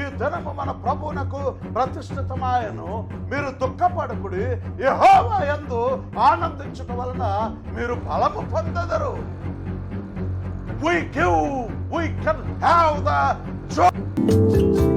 ఈ దినము మన ప్రభువునకు ప్రతిష్ఠితమాయను. మీరు దుఃఖపడకుడి యహోవా ఎందు ఆనందించట వలన మీరు బలము పొందదరు. We give we can have the joy.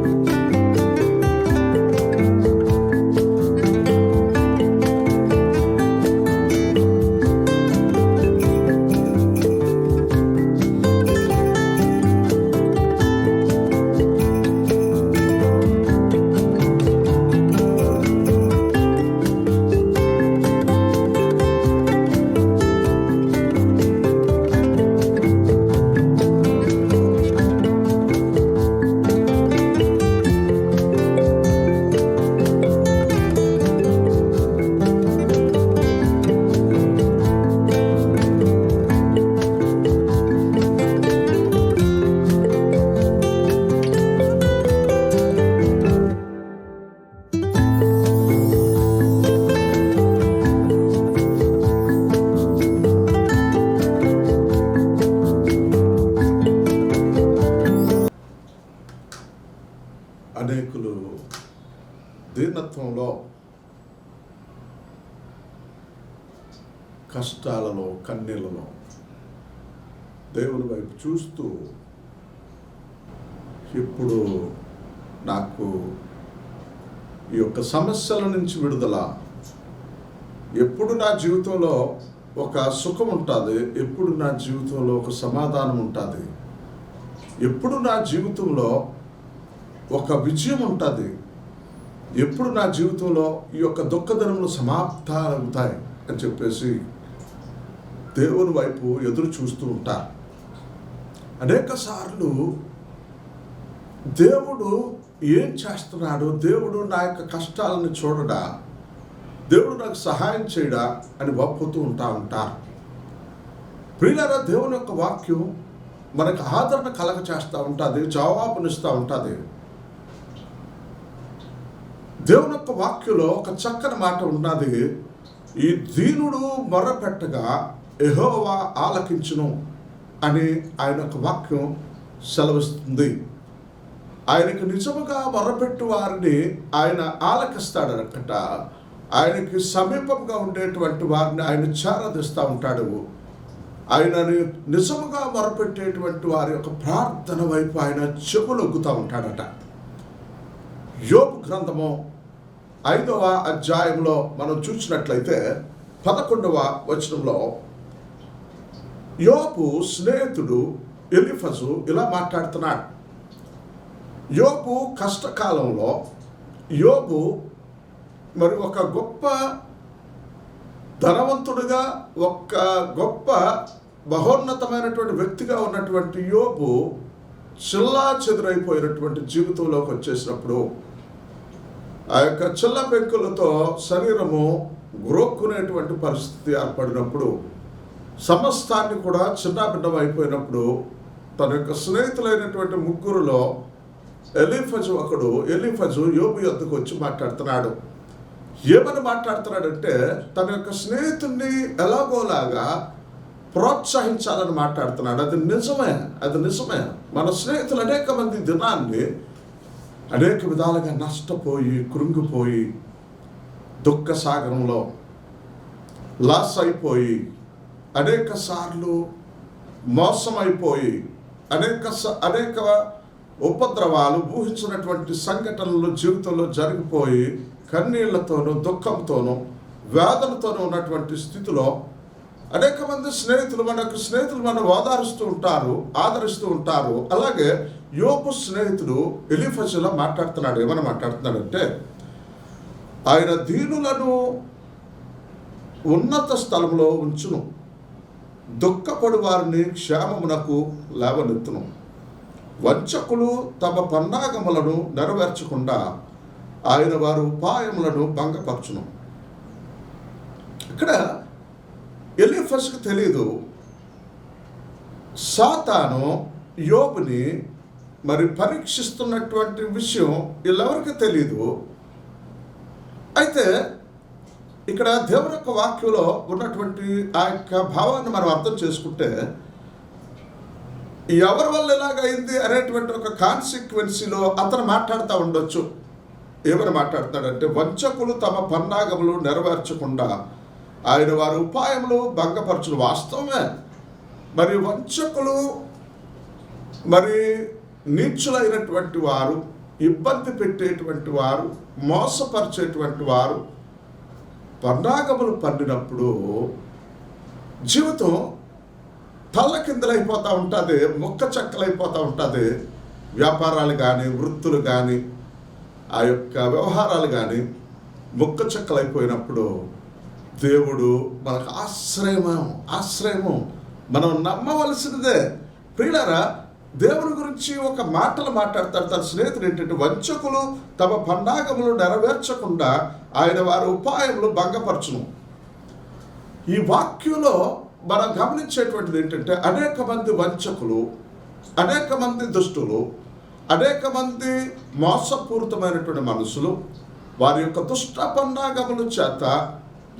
అనేకులు దీనత్వంలో కష్టాలలో కన్నీళ్ళలో దేవుని వైపు చూస్తూ ఇప్పుడు నాకు ఈ యొక్క సమస్యల నుంచి విడుదల ఎప్పుడు నా జీవితంలో ఒక సుఖం ఉంటుంది ఎప్పుడు నా జీవితంలో ఒక సమాధానం ఉంటుంది ఎప్పుడు నా జీవితంలో ఒక విజయం ఉంటుంది. ఎప్పుడు నా జీవితంలో ఈ యొక్క దుఃఖదినములు సమాప్తాలవుతాయి అని చెప్పేసి దేవుని వైపు ఎదురు చూస్తూ ఉంటారు అనేక సార్లు దేవుడు ఏం చేస్తున్నాడు దేవుడు నా యొక్క కష్టాలను చూడడా దేవుడు నాకు సహాయం చేయడా అని వప్పుతూ ఉంటా ఉంటారు ప్రియులరా దేవుని యొక్క వాక్యం మనకు ఆదరణ కలగ చేస్తూ ఉంటుంది జవాబునిస్తూ ఉంటుంది. దేవుని యొక్క వాక్యంలో ఒక చక్కని మాట ఉన్నది. ఈ దీనుడు మొరపెట్టగా ఎహోవా ఆలకించును అని ఆయన యొక్క వాక్యం సెలవిస్తుంది. ఆయనకు నిజముగా మొరపెట్టు వారిని ఆయన ఆలకిస్తాడనమాట. ఆయనకి సమీపంగా ఉండేటువంటి వారిని ఆయన చేరదిస్తూ ఉంటాడు. ఆయనని నిజముగా మొరపెట్టేటువంటి వారి యొక్క ప్రార్థన వైపు ఆయన చెవులొగ్గుతూ ఉంటాడట. యోపు గ్రంథము ఐదవ అధ్యాయంలో మనం చూసినట్లయితే పదకొండవ వచనంలో యోపు స్నేహితుడు ఎలిఫజు ఇలా మాట్లాడుతున్నాడు. యోపు కష్టకాలంలో యోపు మరి ఒక గొప్ప ధనవంతుడిగా ఒక గొప్ప మహోన్నతమైనటువంటి వ్యక్తిగా ఉన్నటువంటి యోపు చిల్లా చెదురైపోయినటువంటి జీవితంలోకి వచ్చేసినప్పుడు ఆ యొక్క చిల్ల పెంకులతో శరీరము గ్రోక్కునేటువంటి పరిస్థితి ఏర్పడినప్పుడు సమస్తాన్ని కూడా చిన్నాభిన్నం అయిపోయినప్పుడు తన యొక్క స్నేహితులైనటువంటి ముగ్గురులో ఎలిఫజు ఒకడు ఎలిఫజు యోబు యొద్దకు వచ్చి మాట్లాడుతున్నాడు. ఏమని మాట్లాడుతున్నాడంటే తన యొక్క స్నేహితుడిని ఎలాగోలాగా ప్రోత్సహించాలని మాట్లాడుతున్నాడు. అది నిజమే అది నిజమే. మన స్నేహితులు అనేక మంది దినాన్ని అనేక విధాలుగా నష్టపోయి కృంగిపోయి దుఃఖ సాగరంలో లాస్ అయిపోయి అనేక సార్లు మోసమైపోయి అనేక స- అనేక ఉపద్రవాలు ఊహించినటువంటి సంఘటనలు జీవితంలో జరిగిపోయి కన్నీళ్ళతోనూ దుఃఖంతోనూ వేదనతోనూ ఉన్నటువంటి స్థితిలో అనేక మంది స్నేహితులు మనకు స్నేహితులు మనం ఓదారుస్తూ ఉంటారు ఆదరిస్తూ ఉంటారు. అలాగే యోపు స్నేహితుడు ఎలిఫజులా మాట్లాడుతున్నాడు ఏమని మాట్లాడుతున్నాడంటే ఆయన దీనులను ఉన్నత స్థలంలో ఉంచును. దుఃఖపడు వారిని క్షేమమునకు లేవనెత్తును. వంచకులు తమ పన్నాగములను నెరవేర్చకుండా ఆయన వారి ఉపాయములను భంగపరచును. ఇక్కడ ఎలిఫస్కి తెలియదు సాతాను యోబుని మరి పరీక్షిస్తున్నటువంటి విషయం వీళ్ళెవరికి తెలియదు అయితే ఇక్కడ దేవుని యొక్క వాక్యంలో ఉన్నటువంటి ఆ యొక్క భావాన్ని మనం అర్థం చేసుకుంటే ఎవరి వల్ల ఇలాగైంది అనేటువంటి ఒక కాన్సిక్వెన్సీలో అతను మాట్లాడుతూ ఉండొచ్చు. ఏమని మాట్లాడతాడంటే వంచకులు తమ పన్నాగములు నెరవేర్చకుండా ఆయన వారి ఉపాయములు భంగపరచులు వాస్తవమే. మరి వంచకులు మరి నీచులైనటువంటి వారు ఇబ్బంది పెట్టేటువంటి వారు మోసపరిచేటువంటి వారు పన్నాగములు పండినప్పుడు జీవితం తల్ల కిందలైపోతూ ఉంటుంది మొక్క చెక్కలైపోతూ ఉంటుంది. వ్యాపారాలు కానీ వృత్తులు కానీ ఆ యొక్క వ్యవహారాలు కానీ మొక్క చెక్కలైపోయినప్పుడు దేవుడు మనకు ఆశ్రయం ఆశ్రయము మనం నమ్మవలసినదే. ప్రియులరా దేవుని గురించి ఒక మాటలు మాట్లాడతారు. తన స్నేహితుడు ఏంటంటే వంచకులు తమ పండాగములు నెరవేర్చకుండా ఆయన వారి ఉపాయములు భంగపరచును. ఈ వాక్యంలో మనం గమనించేటువంటిది ఏంటంటే అనేక మంది వంచకులు అనేక మంది దుష్టులు అనేక మంది మోసపూరితమైనటువంటి మనుషులు వారి యొక్క దుష్ట పన్నాగముల చేత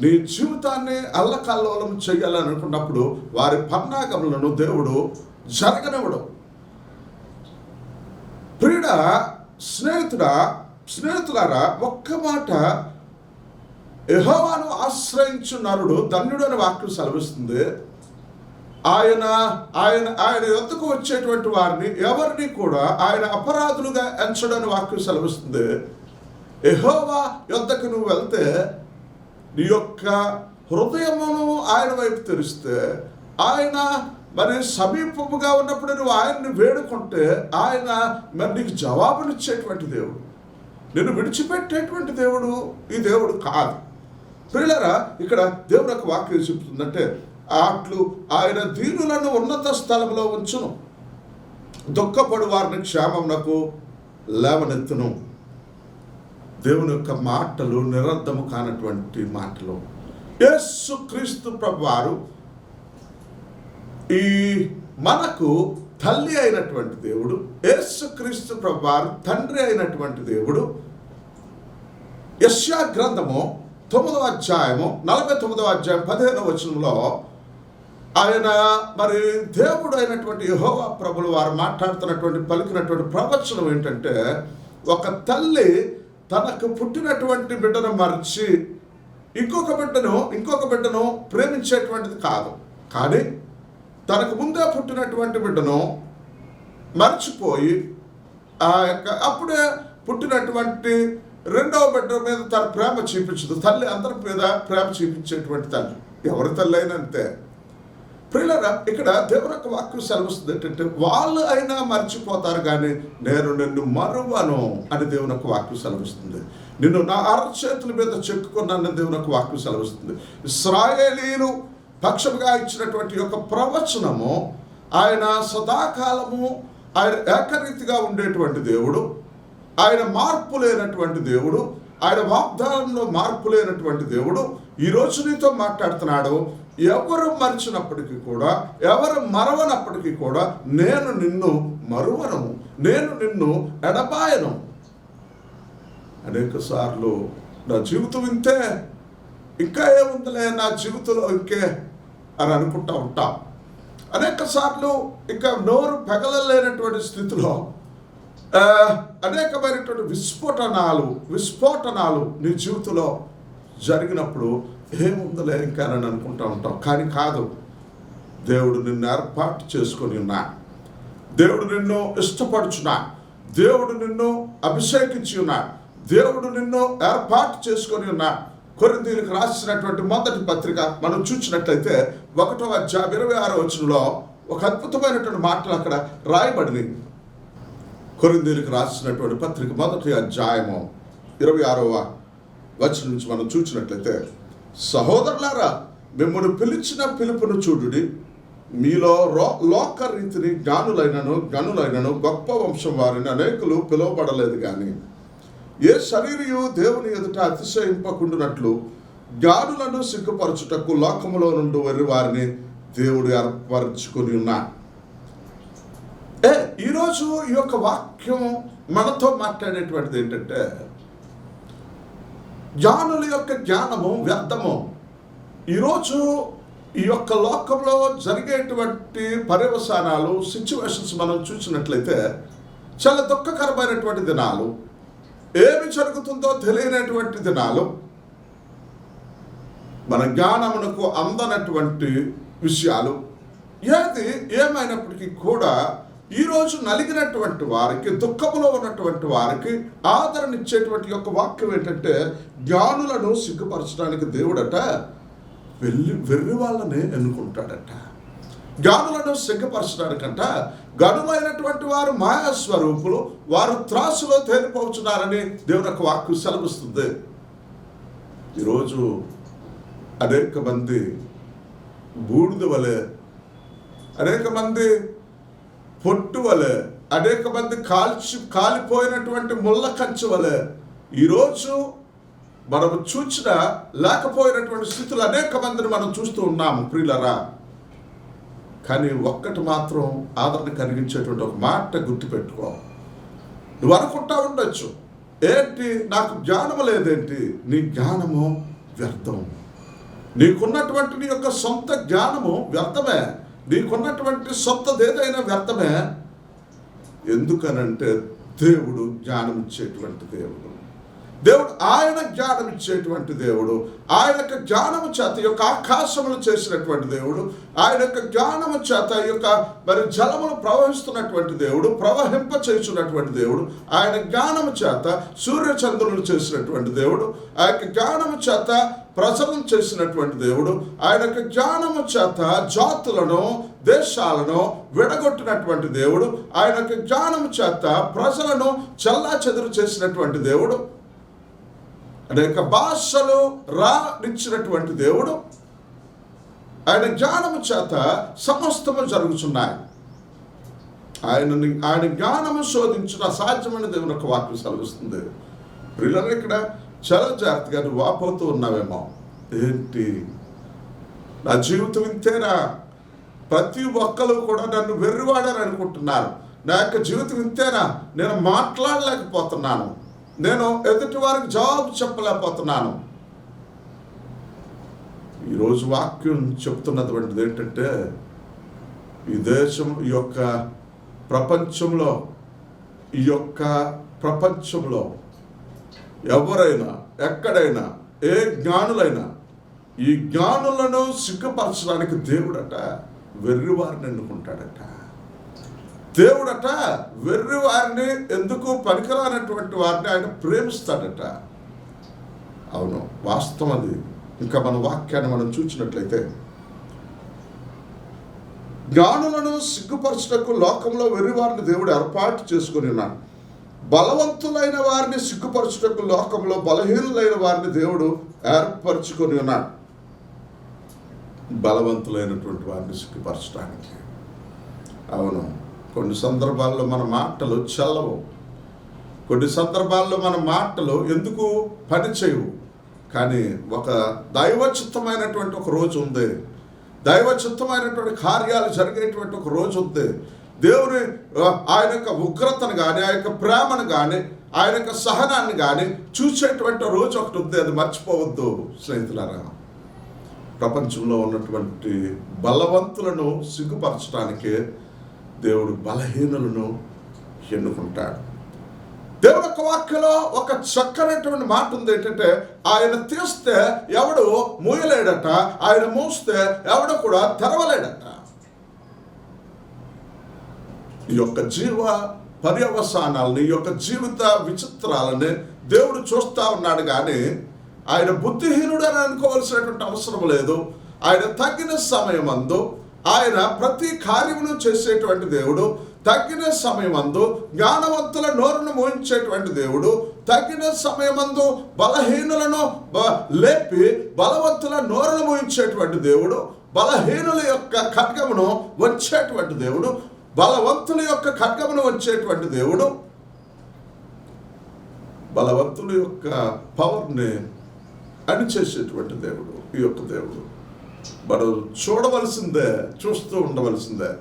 నీ జీవితాన్ని అల్లకల్లోలం చేయాలనుకున్నప్పుడు వారి పన్నాగములను దేవుడు జరగనివ్వడం. ప్రియుడ స్నేహితుడా స్నేహితులారా ఒక్క మాట. యహోవాను ఆశ్రయించు నరుడు ధన్యుడు అని వాక్యం సెలవిస్తుంది. ఆయన ఆయన ఆయన ఎద్దుకు వచ్చేటువంటి వారిని ఎవరిని కూడా ఆయన అపరాధులుగా ఎంచడని వాక్యం సెలవిస్తుంది. యహోవా యొద్దకు నువ్వు వెళ్తే నీ యొక్క హృదయమును ఆయన వైపు తెరిస్తే ఆయన మరి సమీపముగా ఉన్నప్పుడు నువ్వు ఆయన్ని వేడుకుంటే ఆయన మరి నీకు జవాబునిచ్చేటువంటి దేవుడు. నిన్ను విడిచిపెట్టేటువంటి దేవుడు ఈ దేవుడు కాదు. ప్రియులరా ఇక్కడ దేవుడు ఒక వాక్యం చెప్తుందంటే అట్లు ఆయన దీనులను ఉన్నత స్థలంలో ఉంచును. దుఃఖపడు వారిని క్షేమమునకు లేవనెత్తును. దేవుని యొక్క మాటలు నిరర్ధము కానటువంటి మాటలు. యేసు క్రీస్తు ప్రభువారు ఈ మనకు తల్లి అయినటువంటి దేవుడు యేసుక్రీస్తు ప్రభువారు తండ్రి అయినటువంటి దేవుడు. యశ్యా గ్రంథము తొమ్మిదవ అధ్యాయము నలభై తొమ్మిదవ అధ్యాయం పదిహేనవ వచనంలో ఆయన మరి దేవుడు అయినటువంటి యహోవా ప్రభులు వారు మాట్లాడుతున్నటువంటి పలికినటువంటి ప్రవచనం ఏంటంటే ఒక తల్లి తనకు పుట్టినటువంటి బిడ్డను మరిచి ఇంకొక బిడ్డను ఇంకొక బిడ్డను ప్రేమించేటువంటిది కాదు. కానీ తనకు ముందే పుట్టినటువంటి బిడ్డను మర్చిపోయి ఆ యొక్క అప్పుడే పుట్టినటువంటి రెండవ బిడ్డ మీద తన ప్రేమ చూపించదు. తల్లి అందరి మీద ప్రేమ చూపించేటువంటి తల్లి. ఎవరి తల్లి అయినా అంతే. ప్రియులరా ఇక్కడ దేవుని యొక్క వాక్యం సెలవుస్తుంది ఏంటంటే వాళ్ళు అయినా మర్చిపోతారు కానీ నేను నిన్ను మరువను అని దేవుని యొక్క వాక్యం సెలవుస్తుంది. నిన్ను నా అరచేతుల మీద చెక్కుకున్నాను దేవుని యొక్క వాక్యం సెలవుస్తుంది. ఇస్రాయేలీలు పక్షముగా ఇచ్చినటువంటి యొక్క ప్రవచనము ఆయన సదాకాలము ఆయన ఏకరీతిగా ఉండేటువంటి దేవుడు ఆయన మార్పు లేనటువంటి దేవుడు ఆయన వాగ్దానంలో మార్పు లేనటువంటి దేవుడు ఈ రోజు నీతో మాట్లాడుతున్నాడు. ఎవరు మరిచినప్పటికీ కూడా ఎవరు మరవనప్పటికీ కూడా నేను నిన్ను మరువను నేను నిన్ను ఎడబాయను. అనేక సార్లు నా జీవితం ఇంతే ఇంకా ఏముందిలే నా జీవితంలో ఇంకే? అని అనుకుంటూ ఉంటాం. అనేక సార్లు ఇంకా నోరు పెగలలేనటువంటి స్థితిలో అనేకమైనటువంటి విస్ఫోటనాలు విస్ఫోటనాలు నీ జీవితంలో జరిగినప్పుడు ఏముందలే ఇంకా అని అనుకుంటూ ఉంటాం. కానీ కాదు దేవుడు నిన్ను ఏర్పాటు చేసుకొని ఉన్నా. దేవుడు నిన్ను ఇష్టపడుచున్నా. దేవుడు నిన్ను అభిషేకించి ఉన్నా. దేవుడు నిన్ను ఏర్పాటు చేసుకొని ఉన్నా. కొరిందీలకు రాసినటువంటి మొదటి పత్రిక మనం చూసినట్లయితే ఒకటో అధ్యాయం ఇరవై ఆరో వచనంలో ఒక అద్భుతమైనటువంటి మాటలు అక్కడ రాయబడింది కొరిందీలకు రాసినటువంటి పత్రిక మొదటి అధ్యాయము ఇరవై ఆరవ వచనం నుంచి మనం చూసినట్లయితే సహోదరులారా మిమ్మల్ని పిలిచిన పిలుపును చూడుడి. మీలో రో లోక రీతిని జ్ఞానులైనను గనులైనను గొప్ప వంశం వారిని అనేకులు పిలువబడలేదు కానీ ఏ శరీరయు దేవుని ఎదుట అతిశయింపకుండునట్లు జ్ఞానులను సిగ్గుపరచుటకు లోకములో నుండి వెర్రి వారిని దేవుడు ఏర్పరచుకొని ఉన్నాడు. ఏ ఈరోజు ఈ యొక్క వాక్యం మనతో మాట్లాడేటువంటిది ఏంటంటే జ్ఞానుల యొక్క జ్ఞానము వ్యర్థము ఈరోజు ఈ యొక్క లోకంలో జరిగేటువంటి పర్యవసానాలు సిచ్యువేషన్స్ మనం చూసినట్లయితే చాలా దుఃఖకరమైనటువంటి దినాలు ఏమి జరుగుతుందో తెలియనటువంటి దినాలు మన జ్ఞానమునకు అందనటువంటి విషయాలు ఏది ఏమైనప్పటికీ కూడా ఈరోజు నలిగినటువంటి వారికి దుఃఖములో ఉన్నటువంటి వారికి ఆదరణ ఇచ్చేటువంటి యొక్క వాక్యం ఏంటంటే జ్ఞానులను సిగ్గుపరచడానికి దేవుడట వెళ్ళి వెర్రి వాళ్ళని ఎన్నుకుంటాడట. జ్ఞానులను సిగ్గుపరచడానికంట గనులైనటువంటి వారు మాయా స్వరూపులు వారు త్రాసులో తేలిపోతున్నారని దేవుని యొక్క వాక్కు సెలవిస్తుంది. ఈరోజు అనేక మంది బూడిద వలె అనేక మంది పొట్టు వలె అనేక మంది కాల్చి కాలిపోయినటువంటి ముళ్ళ కంచు వలె ఈరోజు మనము చూచిన లేకపోయినటువంటి స్థితులు అనేక మందిని మనం చూస్తూ ఉన్నాము ప్రియులరా. కానీ ఒక్కటి మాత్రం ఆదరణ కలిగించేటువంటి ఒక మాట గుర్తుపెట్టుకో. నువ్వు అనుకుంటా ఉండొచ్చు. ఏంటి? నాకు జ్ఞానము లేదేంటి? నీ జ్ఞానము వ్యర్థం. నీకున్నటువంటి నీ యొక్క సొంత జ్ఞానము వ్యర్థమే. నీకున్నటువంటి సొంతది ఏదైనా వ్యర్థమే. ఎందుకనంటే దేవుడు జ్ఞానం ఇచ్చేటువంటి దేవుడు. దేవుడు ఆయన జ్ఞానం ఇచ్చేటువంటి దేవుడు ఆయన యొక్క జ్ఞానము చేత యొక్క ఆకాశములు చేసినటువంటి దేవుడు ఆయన యొక్క జ్ఞానము చేత ఈ యొక్క మరి జలములు ప్రవహిస్తున్నటువంటి దేవుడు ప్రవహింప చేస్తున్నటువంటి దేవుడు ఆయన జ్ఞానము చేత సూర్యచంద్రులు చేసినటువంటి దేవుడు ఆ యొక్క జ్ఞానము చేత ప్రజలను చేసినటువంటి దేవుడు ఆయన యొక్క జ్ఞానము చేత జాతులను దేశాలను విడగొట్టినటువంటి దేవుడు ఆయన యొక్క జ్ఞానము చేత ప్రజలను చల్లా చెదురు చేసినటువంటి దేవుడు. అనేక భాషలు రానిచ్చినటువంటి దేవుడు ఆయన జ్ఞానము చేత సమస్తము జరుగుతున్నాయి ఆయనని ఆయన జ్ఞానము శోధించిన అసాధ్యమైన దేవుని యొక్క వాక్యం సెలవిస్తుంది. పిల్లలు ఇక్కడ చాలా జాగ్రత్తగా నువ్వు వాపోతూ ఉన్నావేమో. ఏంటి? నా జీవితం ఇంతేనా? ప్రతి ఒక్కరు కూడా నన్ను వెర్రివాడని అనుకుంటున్నారు నా యొక్క జీవితం ఇంతేనా? నేను మాట్లాడలేకపోతున్నాను. నేను ఎదుటి వారికి జవాబు చెప్పలేకపోతున్నాను. ఈరోజు వాక్యం చెప్తున్నటువంటిది ఏంటంటే ఈ దేశం ఈ యొక్క ప్రపంచంలో ఈ యొక్క ప్రపంచంలో ఎవరైనా ఎక్కడైనా ఏ జ్ఞానులైనా ఈ జ్ఞానులను సిగ్గుపరచడానికి దేవుడట వెర్రివారిని ఎన్నుకుంటాడట. దేవుడట వెర్రి వారిని ఎందుకు పనికిరానటువంటి వారిని ఆయన ప్రేమిస్తాడట. అవును వాస్తవం అది. ఇంకా మన వాక్యాన్ని మనం చూసినట్లయితే జ్ఞానులను సిగ్గుపరచుటకు లోకంలో వెర్రివారిని దేవుడు ఏర్పాటు చేసుకుని ఉన్నాడు. బలవంతులైన వారిని సిగ్గుపరచుటకు లోకంలో బలహీనులైన వారిని దేవుడు ఏర్పరచుకొని ఉన్నాడు. బలవంతులైనటువంటి వారిని సిగ్గుపరచడానికి అవును కొన్ని సందర్భాల్లో మన మాటలు చల్లవు. కొన్ని సందర్భాల్లో మన మాటలు ఎందుకు పనిచేయవు కానీ ఒక దైవచిత్తమైనటువంటి ఒక రోజు ఉంది. దైవచిత్తమైనటువంటి కార్యాలు జరిగేటువంటి ఒక రోజు ఉంది. దేవుని ఆయన యొక్క ఉగ్రతను కానీ ఆ యొక్క ప్రేమను కానీ ఆయన యొక్క సహనాన్ని కానీ చూసేటువంటి రోజు ఒకటి ఉంది. అది మర్చిపోవద్దు స్నేహితులారా. ప్రపంచంలో ఉన్నటువంటి బలవంతులను సిగ్గుపరచడానికి దేవుడు బలహీనులను ఎన్నుకుంటాడు. దేవుడు యొక్క వాక్యలో ఒక చక్కనటువంటి మాట ఉంది ఏంటంటే ఆయన తీస్తే ఎవడు మూయలేడట ఆయన మూస్తే ఎవడు కూడా తెరవలేడట. ఈ యొక్క జీవ పర్యవసానాలని ఈ యొక్క జీవిత విచిత్రాలని దేవుడు చూస్తా ఉన్నాడు కానీ ఆయన బుద్ధిహీనుడని అనుకోవాల్సినటువంటి అవసరం లేదు. ఆయన తగిన అందు ఆయన ప్రతి కార్యమును చేసేటువంటి దేవుడు తగిన సమయమందు జ్ఞానవంతుల నోరును మోయించేటువంటి దేవుడు తగిన సమయమందు బలహీనులను లేపి బలవంతుల నోరును మోయించేటువంటి దేవుడు బలహీనుల యొక్క ఖడ్గమును వచ్చేటువంటి దేవుడు బలవంతుల యొక్క ఖడ్గమును వచ్చేటువంటి దేవుడు. బలవంతుల యొక్క పవర్ని అణిచేసేటువంటి దేవుడు ఈ యొక్క దేవుడు. మనం చూడవలసిందే చూస్తూ ఉండవలసిందే.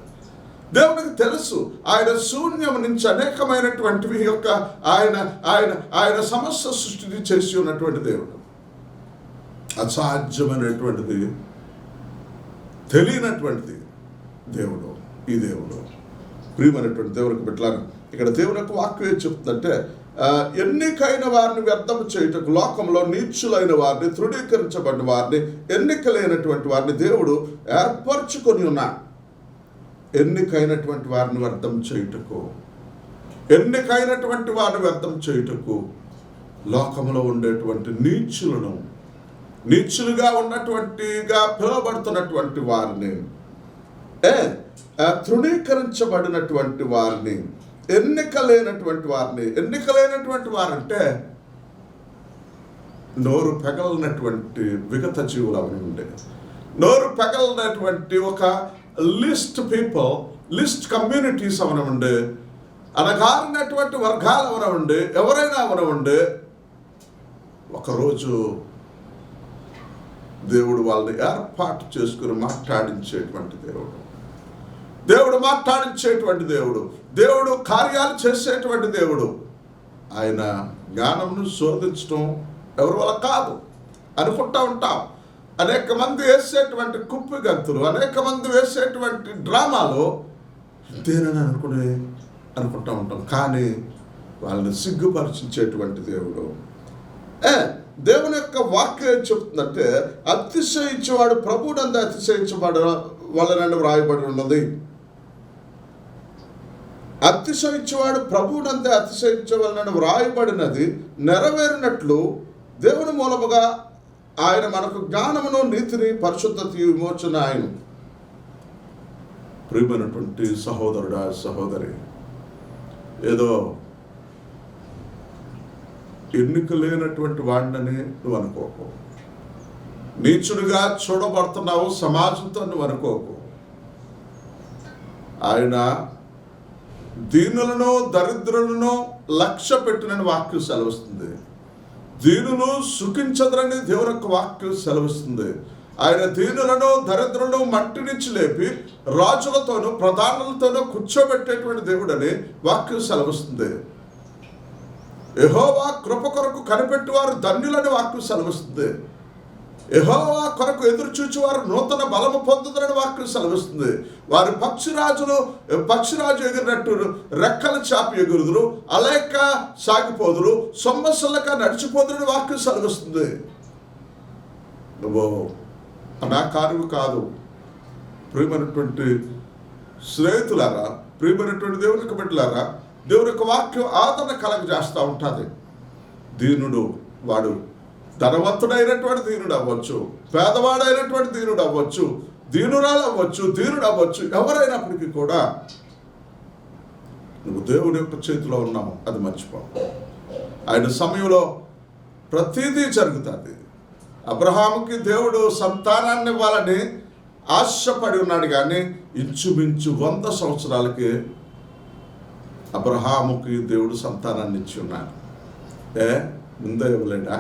దేవునికి తెలుసు ఆయన శూన్యం నుంచి అనేకమైనటువంటివి యొక్క ఆయన ఆయన ఆయన సమస్య సృష్టిని చేసి ఉన్నటువంటి దేవుడు. అసాధ్యమైనటువంటిది తెలియనటువంటిది దేవుడు ఈ దేవుడు. ప్రియమైనటువంటి దేవునికి బిడ్డలారా ఇక్కడ దేవుని యొక్క వాక్యం ఏం చెప్తుందంటే ఎన్నికైన వారిని వ్యర్థం చేయుటకు లోకంలో నీచులైన వారిని తృఢీకరించబడిన వారిని ఎన్నికలైనటువంటి వారిని దేవుడు ఏర్పరచుకొని ఉన్నా ఎన్నికైనటువంటి వారిని వ్యర్థం చేయుటకు ఎన్నికైనటువంటి వారిని వ్యర్థం చేయుటకు లోకంలో ఉండేటువంటి నీచులను నీచులుగా ఉన్నటువంటిగా పిలువబడుతున్నటువంటి వారిని తృణీకరించబడినటువంటి వారిని ఎన్నిక లేనటువంటి వారిని ఎన్నిక లేనటువంటి వారంటే నోరు పెగలనటువంటి విగత జీవులు అవని ఉండే నోరు పెగలనటువంటి ఒక లిస్ట్ పీపుల్ లిస్ట్ కమ్యూనిటీస్ అవన ఉండే అనగారినటువంటి వర్గాలు అవన ఉండే ఎవరైనా అవన ఉండి ఒకరోజు దేవుడు వాళ్ళని ఏర్పాటు చేసుకుని మాట్లాడించేటువంటి దేవుడు. దేవుడు మాట్లాడించేటువంటి దేవుడు దేవుడు కార్యాలు చేసేటువంటి దేవుడు. ఆయన జ్ఞానంను శోధించడం ఎవరి వల్ల కాదు. అనుకుంటా ఉంటాం. అనేక మంది వేసేటువంటి కుప్పి గంతులు అనేక మంది వేసేటువంటి డ్రామాలు దేనని అనుకునే అనుకుంటా ఉంటాం. కానీ వాళ్ళని సిగ్గుపరిచించేటువంటి దేవుడు. ఏ దేవుని యొక్క వాక్యం ఏం చెప్తుందంటే అతిశయించేవాడు ప్రభువునందు అతిశయించబడ వలనని వ్రాయబడి ఉన్నది. అతిశయించేవాడు ప్రభువునందే అతిశయించవలనని వ్రాయబడినది నెరవేరినట్లు దేవుని మూలముగా ఆయన మనకు జ్ఞానమును నీతిని పరిశుద్ధత విమోచన ఆయన. ప్రియమైనటువంటి సహోదరుడా సహోదరి ఏదో ఎన్నిక లేనటువంటి వాడినని నువ్వు అనుకోకు. నీచుడిగా చూడబడుతున్నావు సమాజంతో నువ్వు అనుకోకు. ఆయన దీనులను దరిద్రులను లక్ష్య పెట్టినని వాక్యం సెలవుస్తుంది. దీనులు సుఖించదరని దేవుని యొక్క వాక్యం సెలవిస్తుంది. ఆయన దీనులను దరిద్రులను మట్టి నుంచి లేపి రాజులతోనూ ప్రధానులతోనూ కూర్చోబెట్టేటువంటి దేవుడని వాక్యం సెలవిస్తుంది. యహోవా కృప కొరకు కనిపెట్టువారు ధన్యులని వాక్యం సెలవిస్తుంది. యహోవా కొరకు ఎదురు చూచువారు నూతన బలము పొందుతారని వాక్యం సెలవిస్తుంది. వారి పక్షిరాజులు పక్షిరాజు ఎగిరినట్టు రెక్కల చాపి ఎగురుదురు అలేక సాగిపోదురు సొమ్మసల్లక నడిచిపోదురని వాక్యం సెలవిస్తుంది. నువ్వు నా కారువు కాదు. ప్రియమైనటువంటి స్నేహితులారా ప్రియమైనటువంటి దేవునికి బిడ్డలారా దేవుని యొక్క వాక్యం ఆదరణ కలగజేస్తూ ఉంటుంది. దీనుడు వాడు ధనవంతుడైనటువంటి దీనుడు అవ్వచ్చు పేదవాడైనటువంటి దీనుడు అవ్వచ్చు దీనురాలు అవ్వచ్చు దీనుడు అవ్వచ్చు ఎవరైనప్పటికీ కూడా నువ్వు దేవుడి యొక్క చేతిలో ఉన్నావు అది మర్చిపో ఆయన సమయంలో ప్రతిదీ జరుగుతుంది. అబ్రహాముకి దేవుడు సంతానాన్ని ఇవ్వాలని ఆశపడి ఉన్నాడు కానీ ఇంచుమించు వంద సంవత్సరాలకి అబ్రహాముకి దేవుడు సంతానాన్ని ఇచ్చి ఉన్నాడు. ఏ? ముందే ఇవ్వలేడా?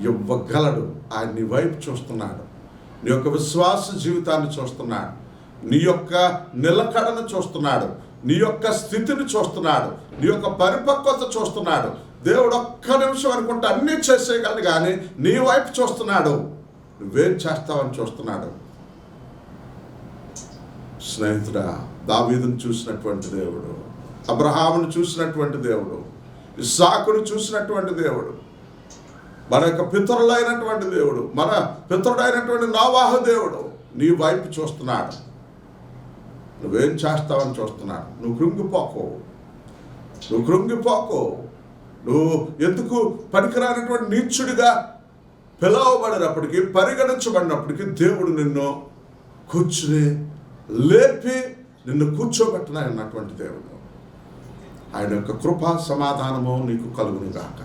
ఇవ్వగలడు ఆయన నీ వైపు చూస్తున్నాడు. నీ యొక్క విశ్వాస జీవితాన్ని చూస్తున్నాడు. నీ యొక్క నిలకడను చూస్తున్నాడు. నీ యొక్క స్థితిని చూస్తున్నాడు. నీ యొక్క పరిపక్వత చూస్తున్నాడు. దేవుడు ఒక్క నిమిషం అనుకుంటే అన్నీ చేసేయగలడు కానీ నీ వైపు చూస్తున్నాడు. నువ్వేం చేస్తావని చూస్తున్నాడు. స్నేహితుడా దావీదును చూసినటువంటి దేవుడు అబ్రహామును చూసినటువంటి దేవుడు ఇస్సాకును చూసినటువంటి దేవుడు మన యొక్క పితరులైనటువంటి దేవుడు మన పితరుడైనటువంటి నావాహ దేవుడు నీ వైపు చూస్తున్నాడు. నువ్వేం చేస్తావని చూస్తున్నాడు. నువ్వు కృంగిపోకు. నువ్వు కృంగిపోకు. నువ్వు ఎందుకు పనికిరానటువంటి నీచుడిగా పిలవబడినప్పటికీ పరిగణించబడినప్పటికీ దేవుడు నిన్ను కూర్చుని లేపి నిన్ను కూర్చోబెట్టిన అన్నటువంటి దేవుడు. ఆయన యొక్క కృపా సమాధానము నీకు కలుగును గాక